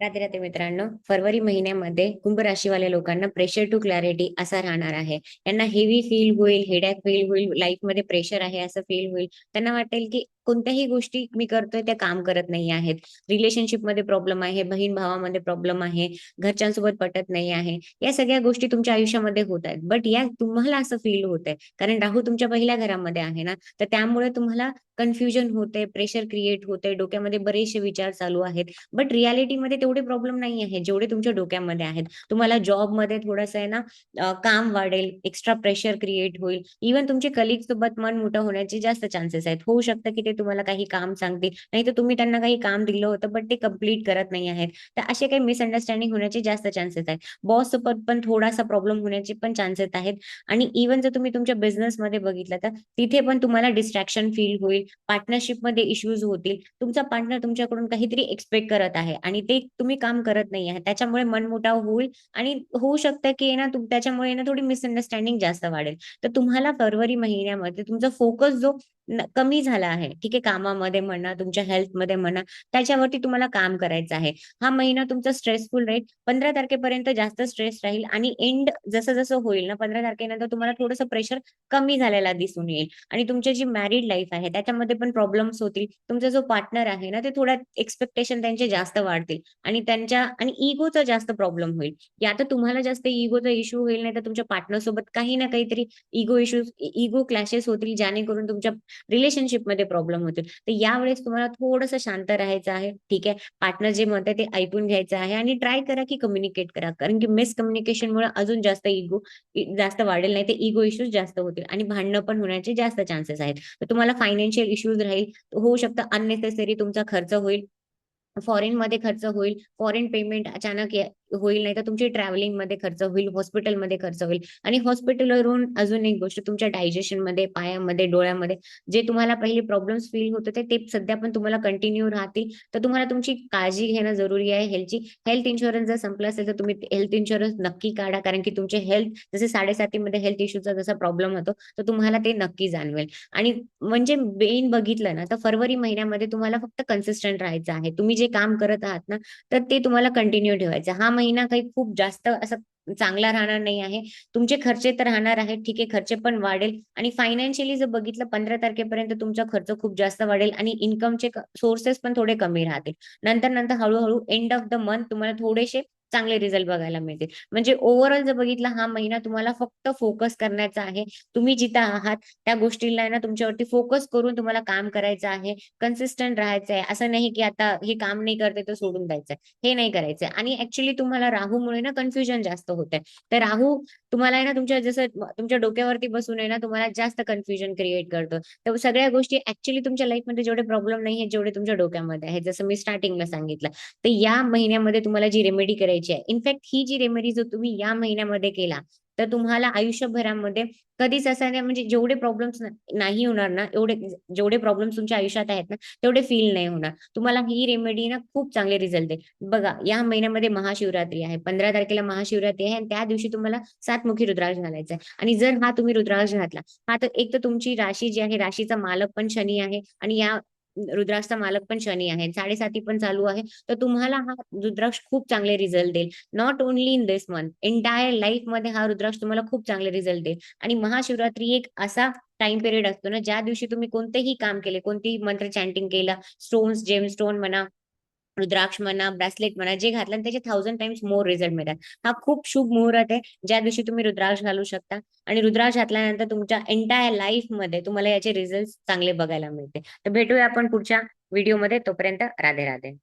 रात्री रात्री मित्रांनो फरवरी महिन्यामध्ये कुंभ राशीवाल्या लोकांना प्रेशर टू क्लॅरिटी असा राहणार आहे. यांना हेवी फील होईल हेडॅक फील होईल लाईफमध्ये प्रेशर आहे असं फील होईल. त्यांना वाटेल की कोणत्याही गोष्टी मी करतोय त्या काम करत नाही आहेत. रिलेशनशिपमध्ये प्रॉब्लेम आहे बहीण भावामध्ये प्रॉब्लेम आहे घरच्यांसोबत पटत नाही आहे. या सगळ्या गोष्टी तुमच्या आयुष्यामध्ये होत आहेत. बट या तुम्हाला असं फील होत आहे. कारण राहू तुमच्या पहिल्या घरामध्ये आहे ना तर त्यामुळे तुम्हाला कन्फ्युजन होते प्रेशर क्रिएट होते डोक्यामध्ये बरेचसे विचार चालू आहेत. बट रियालिटीमध्ये तेवढे प्रॉब्लेम नाही आहे जेवढे तुमच्या डोक्यामध्ये आहेत. तुम्हाला जॉबमध्ये थोडंसं आहे ना काम वाढेल एक्स्ट्रा प्रेशर क्रिएट होईल. इव्हन तुमचे कलिग सोबत मन मोठं होण्याचे जास्त चान्सेस आहेत. होऊ शकतं की ते तुम्हाला काही काम सांगतील. नाही तर तुम्ही त्यांना काही काम दिलं होतं बट ते कंप्लीट करत नाही आहेत. तर असे काही मिसअंडरस्टँडिंग होण्याचे जास्त चान्सेस आहेत. बॉस सोबत पण थोडासा प्रॉब्लेम होण्याचे पण चान्सेस आहेत. आणि इव्हन जर तुम्ही तुमच्या बिझनेसमध्ये बघितलं तर तिथे पण तुम्हाला डिस्ट्रॅक्शन फील होईल पार्टनरशिपमध्ये इश्यूज होतील. तुमचा पार्टनर तुमच्याकडून काहीतरी एक्सपेक्ट करत आहे आणि ते तुम्ही काम करत नाही आहे. त्याच्यामुळे मनमुटाव होईल आणि होऊ शकतं की ना त्याच्यामुळे ना थोडी मिसअंडरस्टँडिंग जास्त वाढेल. तर तुम्हाला फरवरी महिन्यामध्ये तुमचा फोकस जो कमी झाला आहे. ठीक आहे कामामध्ये म्हणा तुमच्या हेल्थमध्ये म्हणा त्याच्यावरती तुम्हाला काम करायचं आहे. हा महिना तुमचा स्ट्रेसफुल राहील. पंधरा तारखेपर्यंत जास्त स्ट्रेस राहील आणि एंड जसं जसं होईल ना पंधरा तारखेनंतर तुम्हाला थोडंसं प्रेशर कमी झालेला दिसून येईल. आणि तुमची जी मॅरिड लाईफ आहे त्याच्यामध्ये पण प्रॉब्लेम्स होतील. तुमचा जो पार्टनर आहे ना ते थोडा एक्सपेक्टेशन त्यांचे जास्त वाढतील. आणि त्यांच्या आणि इगोचा जास्त प्रॉब्लेम होईल. या तर तुम्हाला जास्त इगोचा इश्यू होईल नाही तर तुमच्या पार्टनर सोबत काही ना काहीतरी इगो इश्यूज इगो क्लॅशेस होतील जेणेकरून तुमच्या रिलेशनशिपमध्ये प्रॉब्लेम होतील. तर यावेळेस तुम्हाला थोडंसं शांत राहायचं आहे. ठीक आहे? पार्टनर जे म्हणतात ते ऐकून घ्यायचं आहे आणि ट्राय करा की कम्युनिकेट करा. कारण की मिसकम्युनिकेशनमुळे अजून जास्त इगो जास्त वाढेल नाही तर इगो इश्यूज जास्त होतील आणि भांडणं पण होण्याचे जास्त चान्सेस आहेत. तर तुम्हाला फायनान्शियल इश्यूज राहील. होऊ शकतं अननेसेसरी तुमचा खर्च होईल. फॉरेन मध्ये खर्च होईल. फॉरेन पेमेंट अचानक होईल नाही तर तुमची ट्रॅव्हलिंगमध्ये खर्च होईल हॉस्पिटलमध्ये खर्च होईल. आणि हॉस्पिटलवरून अजून एक गोष्ट तुमच्या डायजेशनमध्ये पायामध्ये डोळ्यामध्ये जे तुम्हाला पहिले प्रॉब्लेम्स फील होत होते ते सध्या पण तुम्हाला कंटिन्यू राहतील. तर तुम्हाला तुमची काळजी घेणं जरुरी आहे. हेल्थची हेल्थ इन्शुरन्स जर संपला असेल तर तुम्ही हेल्थ इन्शुरन्स नक्की काढा. कारण की तुमचे हेल्थ जसे साडेसातीमध्ये हेल्थ इश्यूचा जसा प्रॉब्लेम होतो तर तुम्हाला ते नक्की जाणवेल. आणि म्हणजे बेन बघितलं ना तर फरवरी महिन्यामध्ये तुम्हाला फक्त कन्सिस्टंट राहायचं आहे. तुम्ही जे काम करत आहात ना तर ते तुम्हाला कंटिन्यू ठेवायचं. हा महिना काही खूप जास्त असं चांगला राहणार नाही आहे. तुमचे खर्चे तर राहणार आहेत ठीक आहे खर्चे पण वाढेल. आणि फायनान्शियली जर बघितलं पंधरा तारखेपर्यंत तुमचा खर्च खूप जास्त वाढेल आणि इन्कमचे सोर्सेस पण थोडे कमी राहतील. नंतर नंतर हळूहळू एंड ऑफ द मंथ तुम्हाला थोडेसे चांगले रिझल्ट बघायला मिळतील. म्हणजे ओव्हरऑल जर बघितलं हा महिना तुम्हाला फक्त फोकस करण्याचा आहे. तुम्ही जिथं आहात त्या गोष्टीला ना तुमच्यावरती फोकस करून तुम्हाला काम करायचं आहे कन्सिस्टंट राहायचं आहे. असं नाही की आता हे काम नाही करते तर सोडून द्यायचंय हे नाही करायचंय आणि ऍक्च्युली तुम्हाला राहूमुळे ना कन्फ्युजन जास्त होत आहे तर राहू तुम्हाला ना तुमच्या जसं तुमच्या डोक्यावरती बसून आहे ना तुम्हाला जास्त कन्फ्युजन क्रिएट करतो. तर सगळ्या गोष्टी ऍक्च्युली तुमच्या लाईफमध्ये जेवढे प्रॉब्लेम नाही आहेत जेवढे तुमच्या डोक्यामध्ये आहेत. जसं मी स्टार्टिंगला सांगितलं तर या महिन्यामध्ये तुम्हाला जी रेमेडी करायची करायची आहे इनफॅक्ट ही जी रेमेडी जर तुम्ही या महिन्यामध्ये केला तर तुम्हाला आयुष्यभरामध्ये कधीच असं नाही म्हणजे जेवढे प्रॉब्लेम्स नाही होणार ना एवढे जेवढे प्रॉब्लेम्स तुमच्या आयुष्यात आहेत ना तेवढे फील नाही होणार. तुम्हाला ही रेमेडी ना खूप चांगले रिझल्ट देईल. बघा या महिन्यामध्ये महाशिवरात्री आहे. पंधरा तारखेला महाशिवरात्री आहे आणि त्या दिवशी तुम्हाला सातमुखी रुद्राक्ष घालायचा आहे आणि जर हा तुम्ही रुद्राक्ष घातला हा तर एक तर तुमची राशी जी आहे राशीचा मालक पण शनी आहे आणि या रुद्राक्षचा मालक पण शनी आहे साडेसाती पण चालू आहे. तर तुम्हाला हा रुद्राक्ष खूप चांगले रिझल्ट देईल. Not only in this month entire लाईफमध्ये हा रुद्राक्ष तुम्हाला खूप चांगले रिझल्ट देईल. आणि महाशिवरात्री एक असा टाइम पिरियड असतो ना ज्या दिवशी तुम्ही कोणतेही काम केले कोणतेही मंत्र चॅन्टिंग केला स्टोन्स जेम स्टोन म्हणा रुद्राक्ष म्हणा ब्रेसलेट म्हणा जे घातलं त्याचे थाउजंड टाइम्स मोर रिझल्ट मिळतात. हा खूप शुभ मुहूर्त आहे ज्या दिवशी तुम्ही रुद्राक्ष घालू शकता. आणि रुद्राक्ष घातल्यानंतर तुमच्या एंटायर लाईफमध्ये तुम्हाला याचे रिझल्ट चांगले बघायला मिळते. तर भेटूया आपण पुढच्या व्हिडिओमध्ये तोपर्यंत राधे राधे.